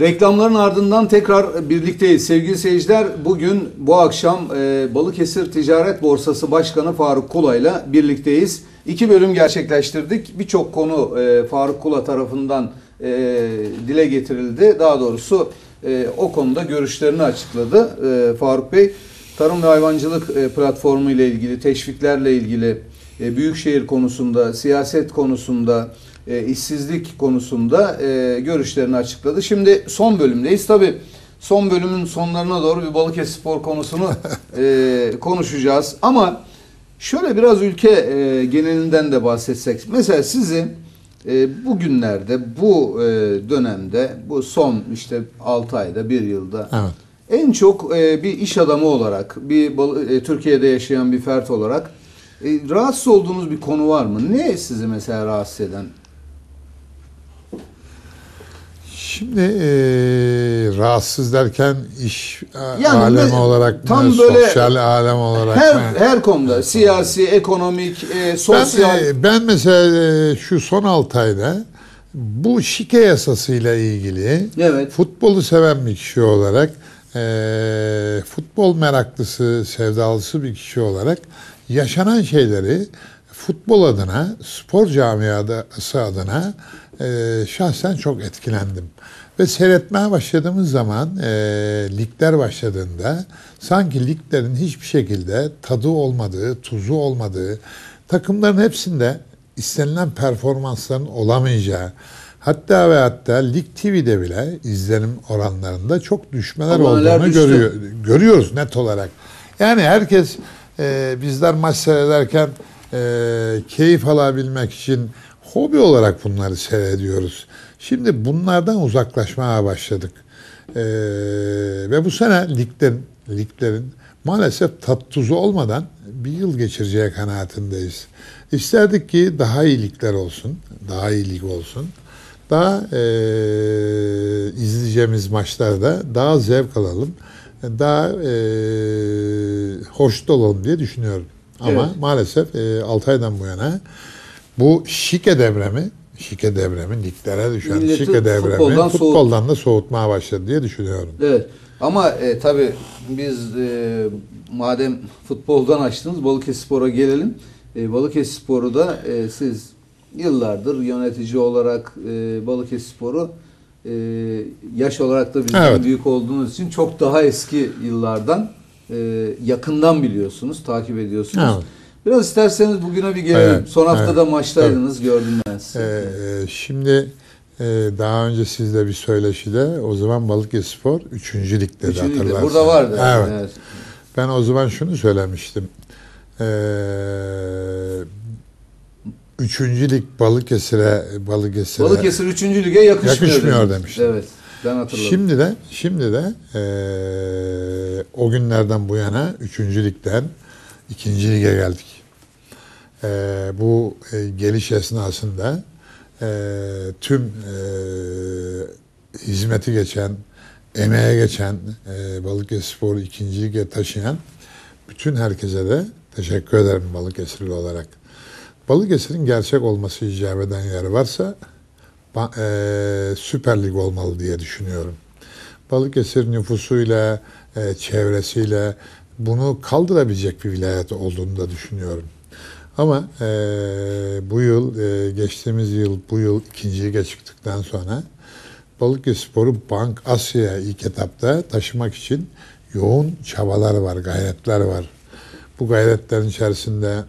Reklamların ardından tekrar birlikteyiz. Sevgili seyirciler bugün bu akşam e, Balıkesir Ticaret Borsası Başkanı Faruk Kula ile birlikteyiz. İki bölüm gerçekleştirdik. Birçok konu e, Faruk Kula tarafından e, dile getirildi. Daha doğrusu e, o konuda görüşlerini açıkladı e, Faruk Bey. Tarım ve hayvancılık e, platformu ile ilgili, teşviklerle ilgili, e, büyükşehir konusunda, siyaset konusunda, e, işsizlik konusunda e, görüşlerini açıkladı. Şimdi son bölümdeyiz. Tabi son bölümün sonlarına doğru bir Balıkesir Spor konusunu e, konuşacağız. Ama şöyle biraz ülke e, genelinden de bahsetsek. Mesela sizi e, bugünlerde, bu e, dönemde, bu son işte 6 ayda, 1 yılda Evet. en çok e, bir iş adamı olarak, bir e, Türkiye'de yaşayan bir fert olarak e, rahatsız olduğunuz bir konu var mı? Ne sizi mesela rahatsız eden? Şimdi e, rahatsız derken iş Yani alemi ne- olarak tam mı, böyle sosyal alem olarak Her mı? her konuda siyasi, ekonomik, e, Ben, sosyal e, ben mesela e, şu son 6 ayda bu şike yasasıyla ilgili Evet. futbolu seven bir kişi olarak e, futbol meraklısı, sevdalısı bir kişi olarak yaşanan şeyleri futbol adına, spor camiası adına e, şahsen çok etkilendim. Ve seyretmeye başladığımız zaman e, ligler başladığında sanki liglerin hiçbir şekilde tadı olmadığı, tuzu olmadığı, takımların hepsinde istenilen performansların olamayacağı, hatta ve hatta Lig TV'de bile izlenim oranlarında çok düşmeler Aboneler olduğunu görüyor, görüyoruz net olarak. Yani herkes e, bizler maç seyrederken e, keyif alabilmek için hobi olarak bunları seyrediyoruz. Şimdi bunlardan uzaklaşmaya başladık. E, ve bu sene liglerin, liglerin maalesef tat tuzu olmadan bir yıl geçireceği kanaatindeyiz. İsterdik ki daha iyi ligler olsun, daha iyi lig olsun. Daha e, izleyeceğimiz maçlarda daha zevk alalım, daha e, hoş da olalım diye düşünüyorum. Ama Evet. maalesef e, 6 aydan bu yana bu şike devremi, şike devremi, liglere düşen Milleti şike devremi futboldan futboldan, soğut- da soğutmaya başladı diye düşünüyorum. Evet. Ama e, tabii biz e, madem futboldan açtınız Balıkesirspor'a gelelim. E, Balıkesirspor'u da e, siz yıllardır yönetici olarak e, Balıkesirspor'u e, yaş olarak da bizden Evet. büyük olduğunuz için çok daha eski yıllardan e, yakından biliyorsunuz, takip ediyorsunuz. Evet. Biraz isterseniz bugüne bir gelelim. Evet, Son haftada evet, maçtaydınız, gördüm ben sizi. Ee, şimdi e, daha önce sizle bir söyleşide o zaman Balıkesirspor 3. ligde Üçüncü ligde. hatırlarsınız. Burada vardı. Evet. evet. Ben o zaman şunu söylemiştim. Ee, üçüncü lig Balıkesir'e Balıkesir'e Balıkesir 3. lige yakışmıyor, Yakışmıyor demiştim. Evet. Ben hatırladım. Şimdi de şimdi de eee, o günlerden bu yana 3. ligden 2. lige geldik. Eee, bu e, geliş esnasında eee, tüm eee, hizmeti geçen, emeğe geçen eee Balıkesirspor'u 2. lige taşıyan bütün herkese de teşekkür ederim Balıkesirli olarak. Balıkesir'in gerçek olması icap eden yer varsa eee, Süper Lig olmalı diye düşünüyorum. Balıkesir nüfusuyla, eee, çevresiyle bunu kaldırabilecek bir vilayet olduğunu da düşünüyorum. Ama eee, bu yıl, eee, geçtiğimiz yıl, bu yıl ikinciye çıktıktan sonra Balıkesirspor'u Bank Asya'ya ilk etapta taşımak için yoğun çabalar var, gayretler var. Bu gayretlerin içerisinde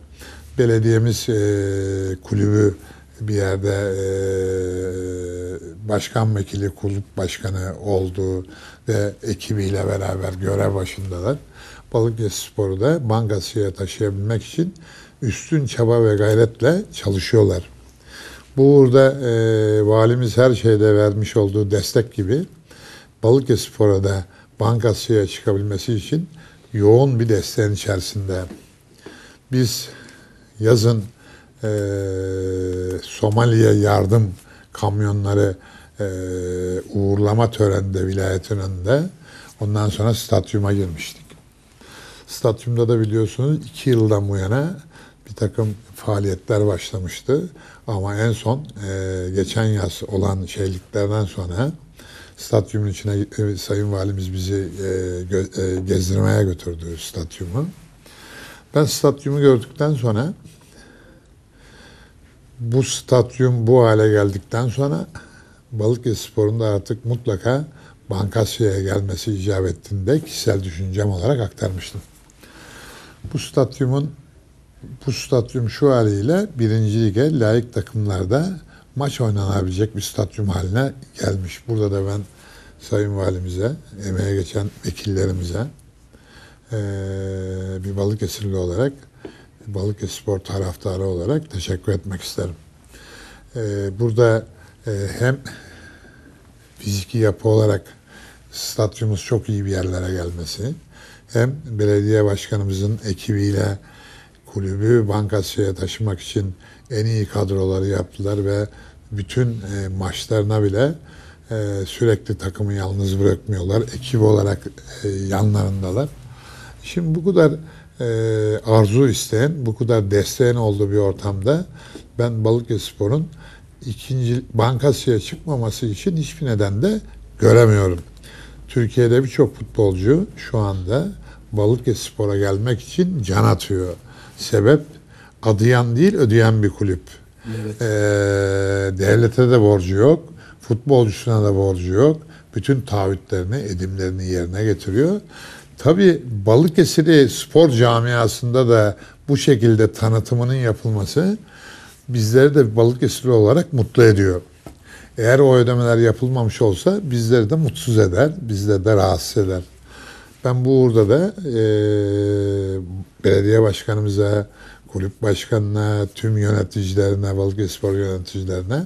belediyemiz eee, kulübü bir yerde eee, başkan vekili, kulüp başkanı oldu ve ekibiyle beraber görev başındalar. Balıkesirspor'u da Bank Asya'ya taşıyabilmek için üstün çaba ve gayretle çalışıyorlar. Bu uğurda e, valimiz her şeyde vermiş olduğu destek gibi Balıkesirspor'a da Bankasya'ya çıkabilmesi için yoğun bir desteğin içerisinde. Biz yazın e, Somali'ye yardım kamyonları e, uğurlama töreninde vilayetin önünde ondan sonra stadyuma girmiştik. Stadyumda da biliyorsunuz iki yıldan bu yana bir takım faaliyetler başlamıştı. Ama en son e, geçen yaz olan şeyliklerden sonra Stadyumun içine e, Sayın Valimiz bizi e, gö- e, gezdirmeye götürdü stadyumu. Ben stadyumu gördükten sonra bu stadyum bu hale geldikten sonra Balıkesirspor'un da artık mutlaka Bankasya'ya gelmesi icap ettiğinde kişisel düşüncem olarak aktarmıştım. Bu stadyumun bu stadyum şu haliyle birinci lige layık takımlarda maç oynanabilecek bir stadyum haline gelmiş. Burada da ben Sayın Valimize, emeğe geçen vekillerimize eee bir Balıkesirli olarak Balıkesirspor taraftarı olarak teşekkür etmek isterim. Burada hem fiziki yapı olarak stadyumumuz çok iyi bir yerlere gelmesi, hem belediye başkanımızın ekibiyle kulübü Bankasya'ya taşımak için en iyi kadroları yaptılar ve bütün e, maçlarına bile e, sürekli takımı yalnız bırakmıyorlar. Ekip olarak e, yanlarındalar. Şimdi bu kadar e, arzu isteyen, bu kadar desteğin olduğu bir ortamda ben Balıkesirspor'un ikinci Bankasya'ya çıkmaması için hiçbir neden de göremiyorum. Türkiye'de birçok futbolcu şu anda Balıkesirspor'a gelmek için can atıyor. Sebep adayan değil ödeyen bir kulüp. Evet. Ee, devlete de borcu yok. Futbolcusuna da borcu yok. Bütün taahhütlerini, edimlerini yerine getiriyor. Tabii Balıkesir'i spor camiasında da bu şekilde tanıtımının yapılması bizleri de Balıkesirli olarak mutlu ediyor. Eğer o ödemeler yapılmamış olsa bizleri de mutsuz eder, bizleri de rahatsız eder. Ben bu uğurda da e, belediye başkanımıza, kulüp başkanına, tüm yöneticilerine, Balıkesirspor yöneticilerine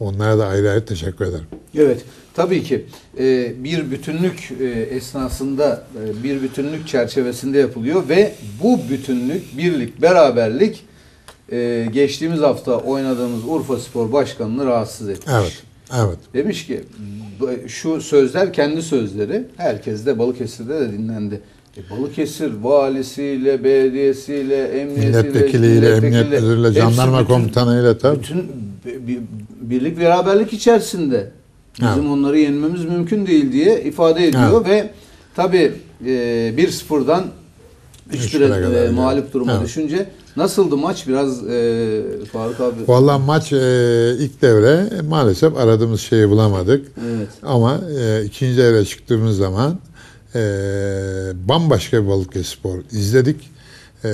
onlara da ayrı ayrı teşekkür ederim. Evet, tabii ki e, bir bütünlük e, esnasında, e, bir bütünlük çerçevesinde yapılıyor ve bu bütünlük, birlik, beraberlik e, geçtiğimiz hafta oynadığımız Urfa Spor Başkanı'nı rahatsız etmiş. Evet, evet. Demiş ki şu sözler kendi sözleri. Herkes de Balıkesir'de de dinlendi. E, Balıkesir valisiyle, belediyesiyle, emniyetiyle, Milletvekiliyle, emniyet müdürüyle, jandarma bütün- komutanıyla tabii. bütün bi- bi- birlik beraberlik içerisinde bizim Evet. onları yenmemiz mümkün değil diye ifade ediyor ve tabi e, 1-0'dan Üç 3-1'e bire kadar e, mağlup duruma Evet. düşünce nasıldı maç biraz e, Faruk abi? Vallahi maç e, ilk devre e, maalesef aradığımız şeyi bulamadık. Evet. Ama e, ikinci devre çıktığımız zaman e, bambaşka bir Balıkesirspor izledik. E,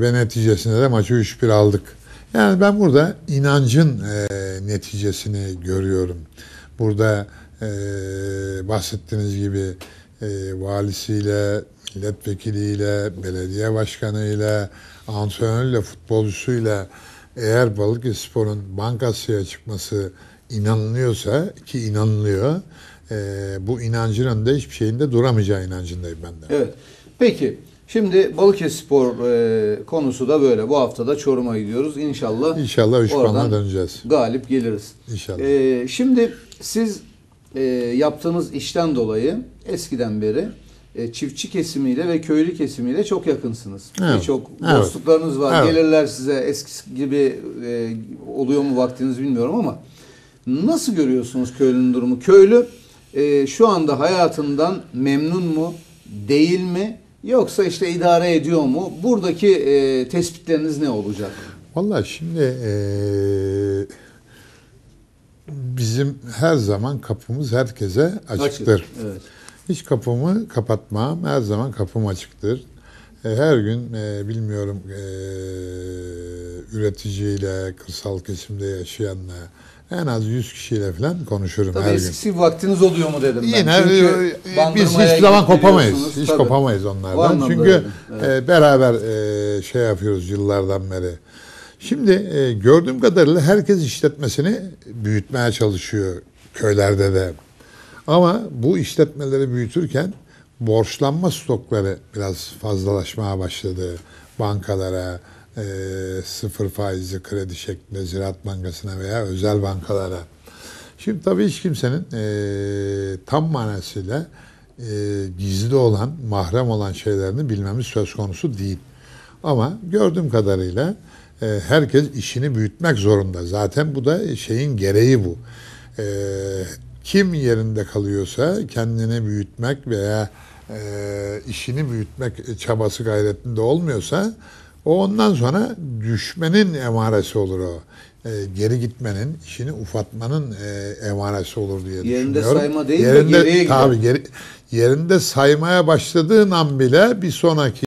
ve neticesinde de maçı 3-1 aldık. Yani ben burada inancın e, neticesini görüyorum. Burada e, bahsettiğiniz gibi e, valisiyle, milletvekiliyle, belediye başkanıyla, antrenörüyle, futbolcusuyla eğer Balıkesirspor'un Bankasya'ya çıkması inanılıyorsa ki inanılıyor e, bu inancın önünde hiçbir şeyin de duramayacağı inancındayım ben de. Evet. Peki şimdi Balıkesirspor e, konusu da böyle. Bu hafta da Çorum'a gidiyoruz. İnşallah İnşallah 3 Oradan puanla döneceğiz. galip geliriz. İnşallah. Ee, şimdi siz e, yaptığınız işten dolayı eskiden beri e, çiftçi kesimiyle ve köylü kesimiyle çok yakınsınız. Evet, Birçok evet. dostluklarınız var. Evet. Gelirler size eskisi gibi e, oluyor mu vaktiniz bilmiyorum ama nasıl görüyorsunuz köylünün durumu? Köylü e, şu anda hayatından memnun mu, değil mi? Yoksa işte idare ediyor mu? Buradaki e, tespitleriniz ne olacak? Vallahi şimdi e, bizim her zaman kapımız herkese açıktır. Açık, Evet. Hiç kapımı kapatmam. Her zaman kapım açıktır. E, Her gün e, bilmiyorum e, üreticiyle, kırsal kesimde yaşayanla en az 100 kişiyle falan konuşurum Tabii her gün. eskisi vaktiniz oluyor mu dedim ben. Yine Çünkü biz hiç zaman kopamayız. Hiç Tabii. kopamayız onlardan. Çünkü evet. beraber şey yapıyoruz yıllardan beri. Şimdi gördüğüm kadarıyla herkes işletmesini büyütmeye çalışıyor köylerde de. Ama bu işletmeleri büyütürken borçlanma stokları biraz fazlalaşmaya başladı. Bankalara, e, sıfır faizli kredi şeklinde Ziraat Bankası'na veya özel bankalara. Şimdi tabii hiç kimsenin e, tam manasıyla e, gizli olan, mahrem olan şeylerini bilmemiz söz konusu değil. Ama gördüğüm kadarıyla e, herkes işini büyütmek zorunda. Zaten bu da şeyin gereği bu. E, kim yerinde kalıyorsa kendini büyütmek veya e, işini büyütmek çabası gayretinde olmuyorsa o ondan sonra düşmenin emaresi olur o. E, geri gitmenin, işini ufatmanın e, emaresi olur diye Yerinde düşünüyorum. sayma değil de geriye gider. tabii geri, yerinde saymaya başladığın an bile bir sonraki